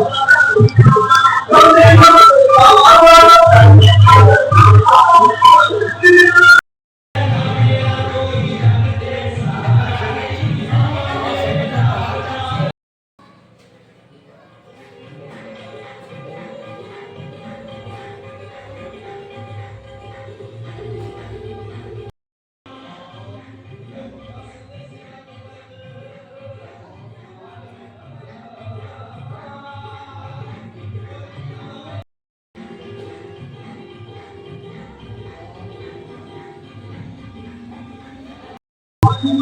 Oh, ਜੈ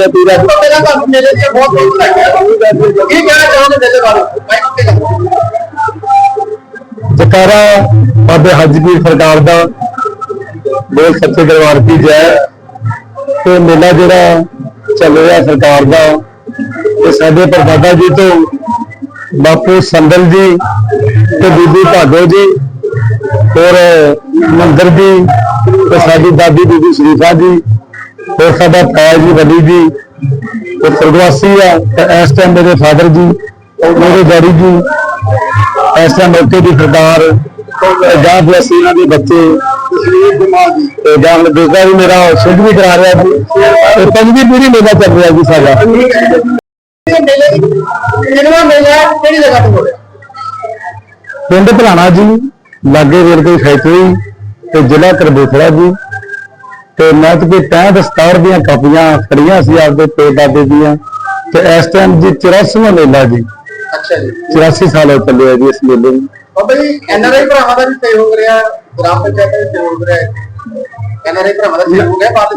ਦੀ ਜੈ ਪੀਰਾ ਦੀ ਪਹਿਲਾਂ ਤੁਹਾਨੂੰ ਮੇਲੇ ਦੀ ਬਹੁਤ ਬਹੁਤ ਲੱਗਿਆ। ਕੀ ਕਹਿਣਾ ਬਾਰੇ? ਮੈਂ ਕਿਹਾ ਜਕਾਰਾ ਬਾਬੇ ਹੱਜਪੀਰ ਸਰਕਾਰ ਦਾ ਬੋਲ ਸੱਚੇ ਦਰਬਾਰ ਕੀ ਜੈ ਤੇ ਮੇਲਾ ਜਿਹੜਾ ਚੱਲ ਰਿਹਾ ਸਰਕਾਰ ਦਾ ਤੇ ਸਾਡੇ ਪਰਦਾਦਾ ਜੀ ਤੋਂ ਬਾਪੂ ਸੰਦਲ ਜੀ ਤੇ ਬੀਬੀ ਭਾਗੋ ਜੀ ਔਰ ਮੰਦਰ ਜੀ ਤੇ ਸਾਡੀ ਦਾਦੀ ਬੀਬੀ ਸ਼ਰੀਫਾ ਜੀ ਔਰ ਸਾਡਾ ਤਾਇਆ ਜੀ ਵੱਡੀ ਜੀ, ਤੇ ਸਰਗਵਾਸੀ ਆ, ਤੇ ਇਸ ਟਾਈਮ ਮੇਰੇ ਫਾਦਰ ਜੀ ਮੇਰੇ ਡੈਡੀ ਜੀ, ਇਸ ਟਾਈਮ ਮੌਕੇ ਦੀ ਸਰਦਾਰ ਜਾਂ ਫਿਰ ਇਹਨਾਂ ਦੇ ਬੱਚੇ। ਤੇ ਜਾਂ ਦੂਸਰਾ ਵੀ ਮੇਰਾ ਸਿੱਧ ਵੀ ਕਰਾ ਰਿਹਾ ਜੀ, ਤੇ ਪੰਜਵੀਂ ਪੀੜ੍ਹੀ ਮੇਲਾ ਚੱਲ ਰਿਹਾ ਜੀ ਸਾਡਾ। ਠੀਕ ਮੇਲਾ ਕਿਹੜੀ ਜਗ੍ਹਾ ਤੇ ਹੋ ਰਿਹਾ ਪਿੰਡ ਭਲਾਣਾ ਜੀ, ਲਾਗੇ ਰੇਲਵੇ ਫੈਕਟਰੀ ਤੇ ਜ਼ਿਲ੍ਹਾ ਕਰਬੂਥਲਾ ਜੀ ਤੇ ਮੈਂ ਤੇ ਕੋਈ 65 ਸਤਾਰ ਦੀਆਂ ਕਾਪੀਆਂ ਖੜੀਆਂ ਸੀ ਆਪਦੇ ਪੇ ਦਾਦੇ ਦੀਆਂ। ਤੇ ਇਸ ਟਾਈਮ ਜੀ 84ਵਾਂ ਮੇਲਾ ਜੀ। ਅੱਛਾ ਜੀ। 84 ਸਾਲ ਹੋ ਚੱਲੇ ਆ ਜੀ ਇਸ ਮੇਲੇ ਨੂੰ। ਬਾਬਾ ਜੀ ਐਨਆਰਆਈ ਭਰਾਵਾਂ ਦਾ ਵੀ ਸਹਿਯੋਗ ਰਿਹਾ ਗ੍ਰਾਮ ਪੰਚਾਇਤ ਦਾ ਸਹਿਯੋਗ ਰਿਹਾ। ਐਨਆਰਆਈ ਭਰਾਵਾਂ ਦਾ ਸਹਿਯੋਗ ਹੈ ਬਾਤ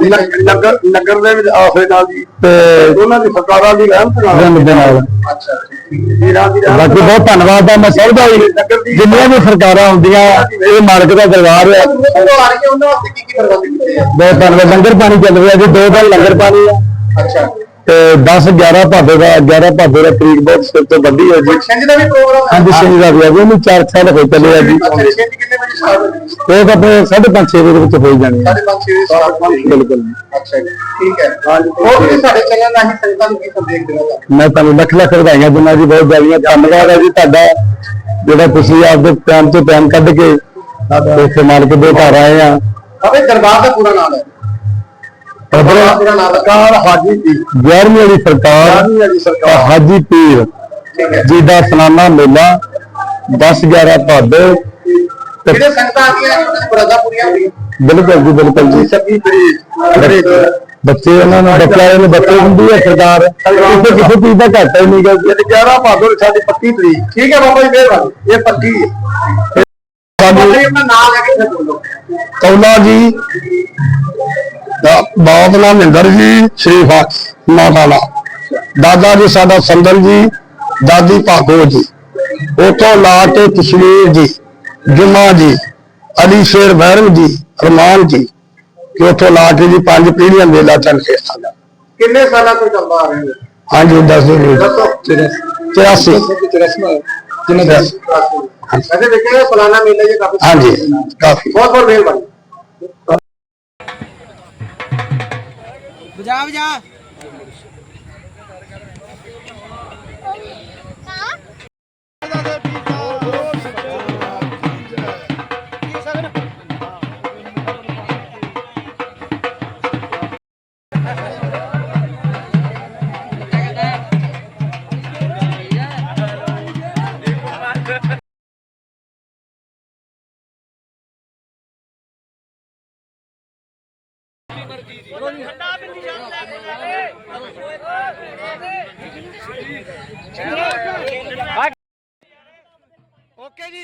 ਨਗਰ ਨਗਰ ਦੇ ਵਿੱਚ ਆਫੇ ਨਾਲ ਜੀ। ਤੇ ਉਹਨਾਂ ਦੀ ਸਰਕਾਰਾਂ ਦੀ ਰਹਿਮਤ ਦੇ ਨਾਲ। ਅੱਛਾ ਦੀ ਬਾਕੀ ਬਹੁਤ ਧੰਨਵਾਦ ਆ ਮੈਂ ਸਭ ਦਾ ਜਿੰਨੀਆਂ ਵੀ ਸਰਕਾਰਾਂ ਹੁੰਦੀਆਂ ਇਹ ਮਾਲਕ ਦਾ ਦਰਬਾਰ ਹੈ ਰਹੀ ਬਹੁਤ ਧੰਨਵਾਦ। ਲੰਗਰ ਪਾਣੀ ਚੱਲ ਰਿਹਾ ਜੀ ਦੋ ਦਿਨ ਲੰਗਰ ਪਾਣੀ ਆ। ਅੱਛਾ। ਤੇ 10 11 ਭਾਦੋ ਦਾ 11 ਭਾਦੋ ਦਾ ਤਰੀਕ ਬਹੁਤ ਸਿਰ ਤੋਂ ਵੱਡੀ ਹੈ ਜੀ। ਸਿੰਘ ਦਾ ਵੀ ਪ੍ਰੋਗਰਾਮ ਹੈ। ਹਾਂਜੀ ਸਿੰਘ ਦਾ ਵੀ ਆ ਜੀ ਉਹਨੂੰ 4 ਸਾਲ ਹੋ ਚੱਲੇ ਆ ਜੀ। ਉਹ ਤਾਂ ਆਪਣੇ 5:30 6 ਵਜੇ ਵਿੱਚ ਹੋਈ ਜਾਣੀ ਹੈ। ਸਾਡੇ ਪੰਜ ਛੇ ਵਜੇ ਸਟਾਰਟ ਹੋਣੀ ਬਿਲਕੁਲ। ਅੱਛਾ ਜੀ ਠੀਕ ਹੈ। ਉਹ ਵੀ ਸਾਡੇ ਚੱਲਣ ਨਾਲ ਹੀ ਸੰਗਤਾਂ ਨੂੰ ਕੀ ਸੰਦੇਸ਼ ਦੇਣਾ ਮੈਂ ਤੁਹਾਨੂੰ ਲੱਖ ਲੱਖ ਵਧਾਈਆਂ ਦਿੰਦਾ ਜੀ ਬਹੁਤ ਜ਼ਿਆਦੀਆਂ ਧੰਨਵਾਦ ਹੈ ਜੀ ਤੁਹਾਡਾ ਜਿਹੜਾ ਤੁਸੀਂ ਆਪਦੇ ਟਾਈਮ ਤੋਂ ਟਾਈਮ ਕੱਢ ਕੇ ਇੱਥੇ ਮਾਲਕ ਦੇ ਘਰ ਆਏ ਆ। ਅਬੇ ਦਰਬਾਰ ਦਾ ਪੂਰਾ ਨਾਮ ਹੈ। ਪੂਰਾ ਨਾਮ ਸਰਕਾਰ ਹਾਜੀ ਜੀ 11ਵੀਂ ਵਾਲੀ ਸਰਕਾਰ ਵਾਲੀ ਸਰਕਾਰ। ਹਾਜੀ ਪੀਰ। ਜੀ ਦਾ ਸਲਾਨਾ ਮੇਲਾ 10 11 ਭਾਦੋ। ਜਿਹੜੇ ਸੰਗਤਾਂ ਦੀ ਬਰਾਦਾ ਪੂਰੀਆਂ ਬਿਲਕੁਲ ਜੀ ਬਿਲਕੁਲ ਜੀ। ਸਭੀ ਤਰੀਕ ਬੱਚੇ ਉਹਨਾਂ ਨੂੰ ਬੱਚਿਆਂ ਨੂੰ ਬੱਚੇ ਹੁੰਦੀ ਹੈ ਸਰਕਾਰ। ਕਿਸੇ ਕਿਸੇ ਚੀਜ਼ ਦਾ ਘਾਟਾ ਹੀ ਨਹੀਂ ਗਾ। ਜੇ 11 ਭਾਦੋ ਸਾਡੀ ਪੱਕੀ ਤਰੀਕ। ਠੀਕ ਹੈ ਬਾਬਾ ਜੀ ਮਿਹਰਬਾਨੀ। ਇਹ ਪੱਕੀ ਹੈ। ਬਾਬਾ ਸਾਨੂੰ ਜੀ ਆਪਣਾ ਨਾਮ ਲੈ ਕੇ ਬੋਲੋ। ਕੌਲਾ ਜੀ ਦਾ ਬਾਪ ਨਾਮ ਮਹਿੰਦਰ ਜੀ ਸ਼੍ਰੀ ਮਾਤਾਲਾ ਦਾਦਾ ਜੀ ਸਾਡਾ ਸੰਦਲ ਜੀ ਦਾਦੀ ਭਾਗੋ ਜੀ। ਉਥੋਂ ਲਾ ਕੇ ਕਸ਼ਮੀਰ ਜੀ ਜੁਮਾ ਜੀ ਅਲੀ ਸ਼ੇਰ ਬਹਿਰਮ ਜੀ ਰਮਾਨ ਜੀ ਕਿ ਉਥੋਂ ਲਾ ਕੇ ਜੀ ਪੰਜ ਪੀੜ੍ਹੀਆਂ ਮੇਲਾ ਚੱਲ ਰਿਹਾ ਸਾਡਾ ਕਿੰਨੇ ਸਾਲਾਂ ਤੋਂ ਚੱਲਦਾ ਆ ਰਿਹਾ ਹੈ? ਹਾਂਜੀ ਦੱਸ ਦਿਓ ਦੱਸੋ। 83 ਜਿੰਨੇ ਦੱਸ ਵੈਸੇ ਦੇਖਿਆ ਸਾਲਾਨਾ ਮੇਲਾ ਜੀ ਕਾਫੀ ਹਾਂਜੀ ਕਾਫੀ। ਬਹੁਤ ਬਹੁਤ ਮਿਹਰਬਾਨੀ। ਵਜਾ ਵਜਾ। ਓਕੇ ਜੀ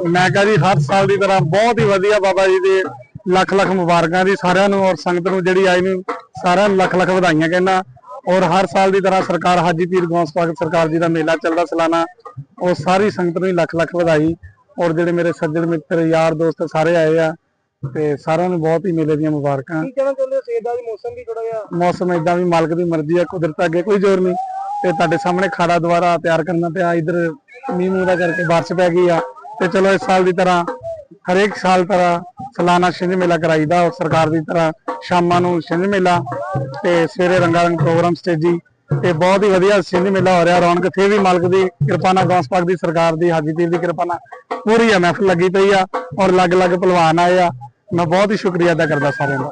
ਮੈਂ ਕਹਾਂ ਜੀ ਹਰ ਸਾਲ ਦੀ ਤਰ੍ਹਾਂ ਬਹੁਤ ਹੀ ਵਧੀਆ ਬਾਬਾ ਜੀ ਦੇ ਲੱਖ ਲੱਖ ਮੁਬਾਰਕਾਂ ਜੀ ਸਾਰਿਆਂ ਨੂੰ ਔਰ ਸੰਗਤ ਨੂੰ ਜਿਹੜੀ ਆਈ ਨੂੰ ਸਾਰਿਆਂ ਨੂੰ ਲੱਖ ਲੱਖ ਵਧਾਈਆਂ ਕਹਿੰਦਾ। ਔਰ ਹਰ ਸਾਲ ਦੀ ਤਰ੍ਹਾਂ ਸਰਕਾਰ ਹਾਜੀ ਪੀਰ ਗੌਸ ਪਾਕ ਸਰਕਾਰ ਜੀ ਦਾ ਮੇਲਾ ਚੱਲਦਾ ਸਾਲਾਨਾ। ਉਹ ਸਾਰੀ ਸੰਗਤ ਨੂੰ ਲੱਖ ਲੱਖ ਵਧਾਈ। ਔਰ ਜਿਹੜੇ ਮੇਰੇ ਸੱਜਣ ਮਿੱਤਰ ਯਾਰ ਦੋਸਤ ਸਾਰੇ ਆਏ ਆ ਤੇ ਸਾਰਿਆਂ ਨੂੰ ਬਹੁਤ ਹੀ ਮੇਲੇ ਦੀਆਂ ਮੁਬਾਰਕਾਂ। ਕੀ ਕਹਿਣਾ ਚਾਹੁੰਦੇ ਹੋ? ਸੇਬ ਦਾ ਵੀ ਮੌਸਮ ਵੀ ਥੋੜਾ ਜਿਹਾ? ਮੌਸਮ ਇਦਾਂ ਵੀ ਮਾਲਕ ਦੀ ਮਰਜ਼ੀ ਆ ਕੁਦਰਤ ਅੱਗੇ ਕੋਈ ਜ਼ੋਰ ਨਹੀਂ। ਤੇ ਤੁਹਾਡੇ ਸਾਹਮਣੇ ਖਾੜਾ ਦੁਬਾਰਾ ਤਿਆਰ ਕਰਨਾ ਪਿਆ। ਇਧਰ ਮੀਂਹ ਮੂੰਹ ਦਾ ਕਰਕੇ ਬਾਰਿਸ਼ ਪੈ ਗਈ ਆ। ਤੇ ਚਲੋ ਇਸ ਸਾਲ ਦੀ ਤਰ੍ਹਾਂ, ਹਰੇਕ ਸਾਲ ਤਰ੍ਹਾਂ ਸਾਲਾਨਾ ਛਿੰਝ ਮੇਲਾ ਕਰਾਈਦਾ ਔਰ ਸਰਕਾਰ ਦੀ ਤਰ੍ਹਾਂ ਸ਼ਾਮਾਂ ਨੂੰ ਛਿੰਝ ਮੇਲਾ ਤੇ ਸਵੇਰੇ ਰੰਗਾ ਰੰਗ ਪ੍ਰੋਗਰਾਮ ਸਟੇਜੀ ਤੇ ਬਹੁਤ ਹੀ ਵਧੀਆ ਛਿੰਝ ਮੇਲਾ ਹੋ ਰਿਹਾ। ਰੌਣਕ ਥੇ ਵੀ ਮਾਲਕ ਦੀ ਕਿਰਪਾ ਨਾਲ ਗੌਸ ਪਾਕ ਦੀ ਸਰਕਾਰ ਦੀ, ਹਾਜੀ ਪੀਰ ਦੀ ਕਿਰਪਾ ਨਾਲ ਪੂਰੀ ਆ, ਮਹਿਫਲ ਲੱਗੀ ਪਈ ਆ ਔਰ ਅਲੱਗ-ਅਲੱਗ ਪਹਿਲਵਾਨ ਆਏ ਆ। ਮੈਂ ਬਹੁਤ ਹੀ ਸ਼ੁਕਰੀਆ ਅਦਾ ਕਰਦਾ ਸਾਰਿਆਂ ਦਾ।